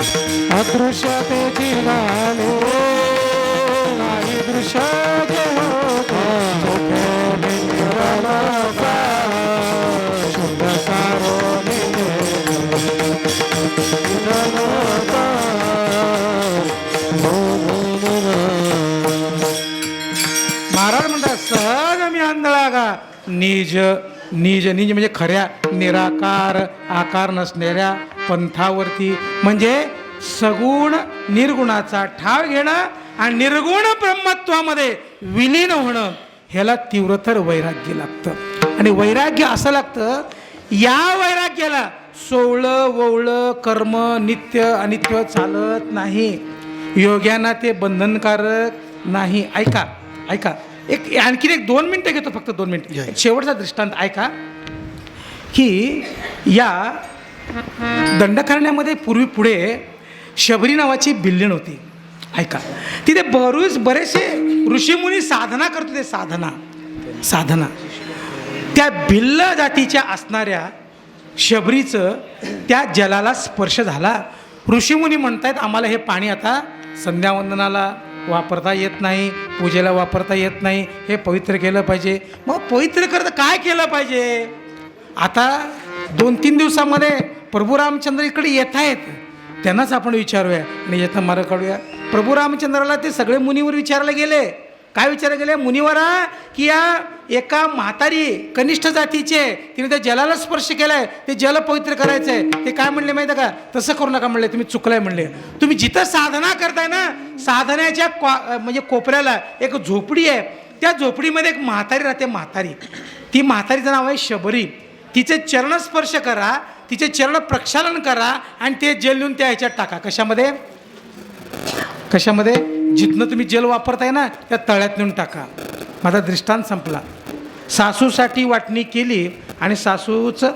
अदृश्यतेची गाणे नाही दृश्य शुद्ध महाराज म्हणतात सहज मी आंधळा का? निज निज निज म्हणजे खऱ्या निराकार आकार नसणाऱ्या पंथावरती. म्हणजे सगुण निर्गुणाचा ठाव घेणं आणि निर्गुण ब्रह्मत्वामध्ये विलीन होणं ह्याला तीव्रतर वैराग्य लागतं. आणि वैराग्य असं लागतं या वैराग्याला सोवळं ववळं कर्म नित्य अनित्य चालत नाही. योग्यांना ते बंधनकारक नाही. ऐका ऐका. एक आणखीन एक दोन मिनटं घेतो फक्त दोन मिनटं. शेवटचा दृष्टांत ऐका. की या दंडकारण्यामध्ये पूर्वी पुढे शबरी नावाची बिल्डिंग होती. ऐका. तिथे बरेच बरेचसे ऋषीमुनी साधना करत होते साधना. साधना. त्या भिल्ल जातीच्या असणाऱ्या शबरीचं त्या जलाला स्पर्श झाला. ऋषीमुनी म्हणतायत आम्हाला हे पाणी आता संध्यावंदनाला वापरता येत नाही पूजेला वापरता येत नाही हे पवित्र केलं पाहिजे. मग पवित्र करता काय केलं पाहिजे? आता दोन तीन दिवसामध्ये प्रभू रामचंद्र इकडे येत आहेत त्यांनाच आपण विचारूया आणि येतं मारं काढूया. प्रभू रामचंद्राला ते सगळे मुनीवर विचारले गेले. काय विचार केले? मुनिवरा की या एका म्हातारी कनिष्ठ जातीचे तिने त्या जलाला स्पर्श केलाय ते जल पवित्र करायचं आहे ते काय म्हणले माहिती आहे का? तसं करू नका म्हणले तुम्ही चुकलाय म्हणले. तुम्ही जिथं साधना करताय ना साधनाच्या क्वा म्हणजे कोपऱ्याला एक झोपडी आहे. त्या झोपडीमध्ये एक म्हातारी राहते म्हातारी. ती म्हातारीचं नाव आहे शबरी. तिचे चरण स्पर्श करा तिचे चरण प्रक्षालन करा आणि ते जल लिहून त्या ह्याच्यात टाका. कशामध्ये? कशामध्ये? जिथनं तुम्ही जल वापरताय ना त्या तळ्यात नेऊन टाका. माझा दृष्टांत संपला. सासूसाठी वाटणी केली आणि सासूचं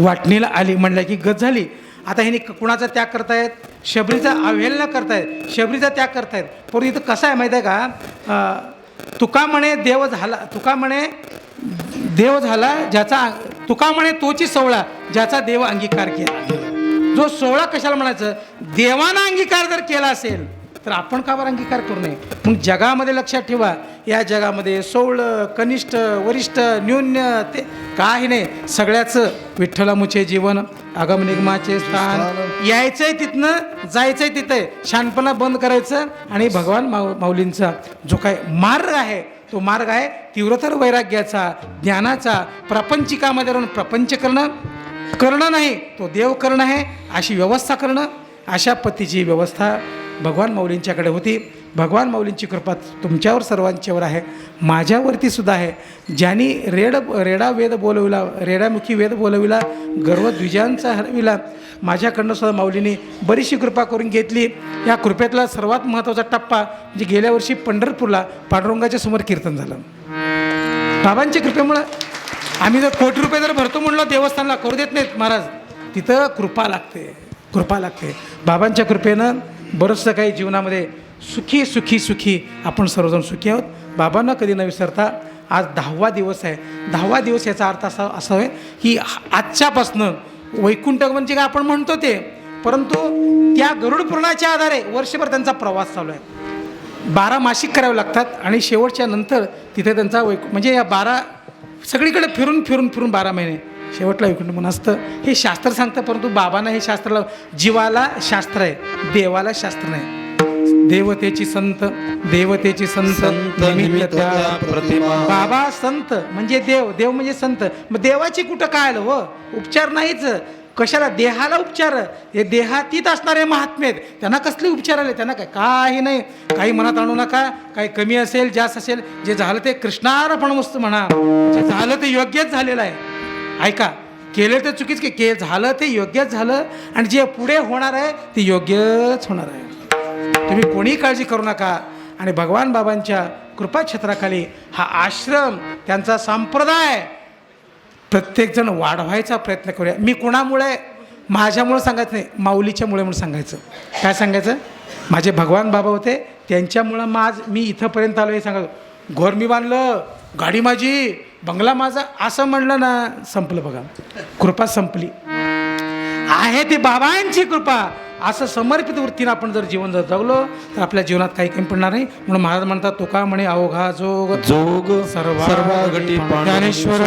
वाटणीला आली. म्हणलं की गत झाली. आता ह्यानी कुणाचा त्याग करतायत? शबरीचा अवहेलना करतायत. शबरीचा त्याग करतायत. परंतु इथं कसं आहे माहीत आहे का? तुका म्हणे देव झाला तुका म्हणे देव झाला ज्याचा तुका म्हणे तोची सोहळा ज्याचा देव अंगीकार केला. जो सोहळा कशाला म्हणायचं? देवानं अंगीकार जर केला असेल तर आपण का बरं अंगीकार करू नये? मग जगामध्ये लक्षात ठेवा या जगामध्ये सोहळं कनिष्ठ वरिष्ठ न्यून्य ते काही नाही. सगळ्याचं विठ्ठलामुचे जीवन आगमनिगमाचे स्थान. यायचंय तिथनं जायचंय तिथं. शानपणा बंद करायचं आणि भगवान माऊ माऊलींचा जो काय मार्ग आहे तो मार्ग आहे तीव्रतर वैराग्याचा ज्ञानाचा प्रपंचिकामध्ये राहून प्रपंच करणं. करणं नाही तो देव करणं आहे अशी व्यवस्था करणं अशा पद्धतीची व्यवस्था भगवान माऊलींच्याकडे होती. भगवान माऊलींची कृपा तुमच्यावर सर्वांच्यावर आहे. माझ्यावरती सुद्धा आहे. ज्यांनी रेड रेडा वेद बोलविला रेडामुखी वेद बोलविला गर्व द्विजांचा हरविला माझ्याकडनं सुद्धा माऊलींनी बरीचशी कृपा करून घेतली. या कृपेतला सर्वात महत्त्वाचा टप्पा म्हणजे गेल्या वर्षी पंढरपूरला पांडुरंगाच्या समोर कीर्तन झालं. बाबांच्या कृपेमुळं आम्ही जर कोटी रुपये जर भरतो म्हणलं देवस्थानला करू देत नाहीत महाराज. तिथं कृपा लागते. कृपा लागते. बाबांच्या कृपेनं बरंचसं काही जीवनामध्ये सुखी सुखी सुखी आपण सर्वजण सुखी आहोत. बाबांना कधी न विसरता आज दहावा दिवस आहे. दहावा दिवस याचा अर्थ असा असा आहे की आजच्यापासनं वैकुंठ म्हणजे काय आपण म्हणतो ते. परंतु त्या गरुड पुराणाच्या आधारे वर्षभर त्यांचा प्रवास चालू आहे. बारा मासिक करावे लागतात आणि शेवटच्या नंतर तिथे त्यांचा वैकु म्हणजे या बारा सगळीकडे फिरून फिरून फिरून बारा महिने. शेवटला वैकुंठ म्हणून असतं. हे शास्त्र सांगतं परंतु बाबांना हे शास्त्राला जीवाला शास्त्र आहे देवाला शास्त्र नाही. देवतेची संत देवतेची संत प्रतिमा. बाबा संत म्हणजे देव देव म्हणजे संत. मग देवाची कुठं काय आलं हो? उपचार नाहीच. कशाला? देहाला उपचार. हे देहातीत असणारे महात्मे आहेत. त्यांना कसले उपचार आले? त्यांना काय? काही नाही. काही मनात आणू नका. काही कमी असेल जास्त असेल. जे झालं ते कृष्णार्पण मस्त म्हणा. जे झालं ते योग्यच झालेलं आहे. ऐका केलं तर चुकीच की के झालं ते योग्यच झालं आणि जे पुढे होणार आहे ते योग्यच होणार आहे. तुम्ही कोणी काळजी करू नका आणि भगवान बाबांच्या कृपाक्षेत्राखाली हा आश्रम त्यांचा संप्रदाय प्रत्येकजण वाढवायचा प्रयत्न करूया. मी कोणामुळे? माझ्यामुळे सांगायचं नाही माऊलीच्यामुळे म्हणून सांगायचं. काय सांगायचं? माझे भगवान बाबा होते त्यांच्यामुळं माझ मी इथंपर्यंत आलो हे सांगायचं. घर मी बांधलं गाडी माझी बंगला माझा असं म्हणलं ना संपलं बघा. कृपा संपली. आहे ते बाबांची कृपा. असं समर्पित वृत्तीनं आपण जर जीवन जर जगलो तर आपल्या जीवनात काही कमी पडणार नाही. म्हणून महाराज म्हणतात तुका म्हणे अवघा जोग जोग सर्वा- ज्ञानेश्वर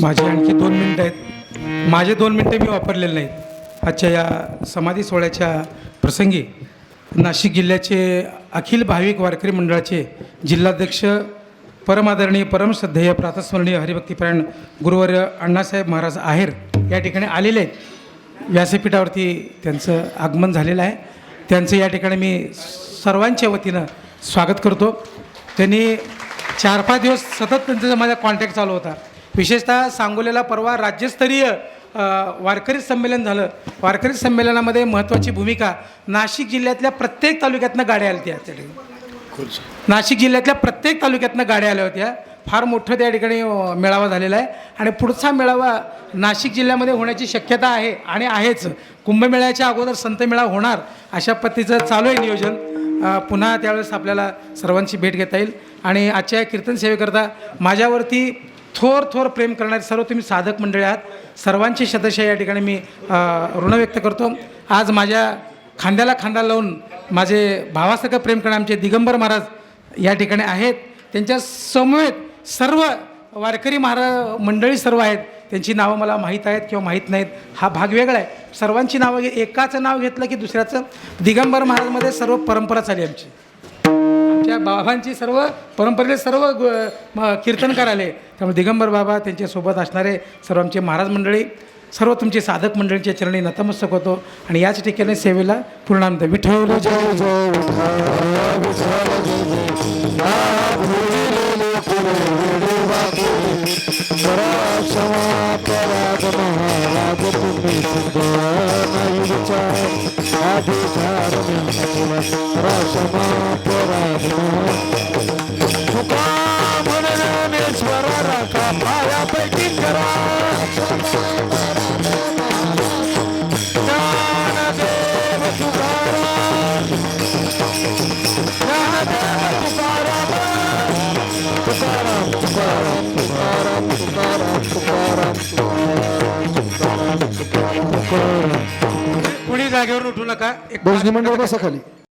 माझे आणखी दोन मिनटं आहेत. माझे दोन मिनटं मी वापरलेले नाहीत. आजच्या या समाधी सोहळ्याच्या प्रसंगी नाशिक जिल्ह्याचे अखिल भाविक वारकरी मंडळाचे जिल्हाध्यक्ष परमादरणीय परमश्रद्धेय प्रातस्मरणीय हरिभक्तीपरायण गुरुवर्य अण्णासाहेब महाराज आहेर या ठिकाणी आलेले आहेत. व्यासपीठावरती त्यांचं आगमन झालेलं आहे. त्यांचं या ठिकाणी मी सर्वांच्या वतीनं स्वागत करतो. त्यांनी चार पाच दिवस सतत त्यांचा माझा कॉन्टॅक्ट चालू होता. विशेषतः सांगोल्याला परवा राज्यस्तरीय वारकरी संमेलन झालं. वारकरी संमेलनामध्ये महत्त्वाची भूमिका. नाशिक जिल्ह्यातल्या प्रत्येक तालुक्यातनं गाड्या आल्या त्या ठिकाणी. नाशिक जिल्ह्यातल्या प्रत्येक तालुक्यातनं गाड्या आल्या होत्या. फार मोठं त्या ठिकाणी मेळावा झालेला आहे. आणि पुढचा मेळावा नाशिक जिल्ह्यामध्ये होण्याची शक्यता आहे आणि आहेच. कुंभमेळ्याच्या अगोदर संत मेळा होणार अशा पद्धतीचं चालू आहे नियोजन. पुन्हा त्यावेळेस आपल्याला सर्वांची भेट घेता येईल. आणि आजच्या कीर्तन सेवेकरता माझ्यावरती थोर थोर प्रेम करणारे सर्व तुम्ही साधक मंडळी आहात. सर्वांची सदस्य या ठिकाणी मी ऋण व्यक्त करतो. आज माझ्या खांद्याला खांदा लावून माझे भावासारखं प्रेम करणारे आमचे दिगंबर महाराज या ठिकाणी आहेत. त्यांच्या समवेत सर्व वारकरी महाराज मंडळी सर्व आहेत. त्यांची नावं मला माहीत आहेत किंवा माहीत नाहीत हा भाग वेगळा आहे. सर्वांची नावं घे एकाचं नाव घेतलं की दुसऱ्याचं? दिगंबर महाराजमध्ये सर्व परंपरा चाली आमची. आमच्या बाबांची सर्व परंपरेचे सर्व कीर्तनकार आले त्यामुळे दिगंबर बाबा त्यांच्यासोबत असणारे सर्व आमचे महाराज मंडळी सर्व तुमचे साधक मंडळींच्या चरणी नतमस्तक होतो आणि याच ठिकाणी सेवेला पूर्णानंद विठ्ठल जय कुणी जागेवर उठू नका. एक मंडळ बसा खाली.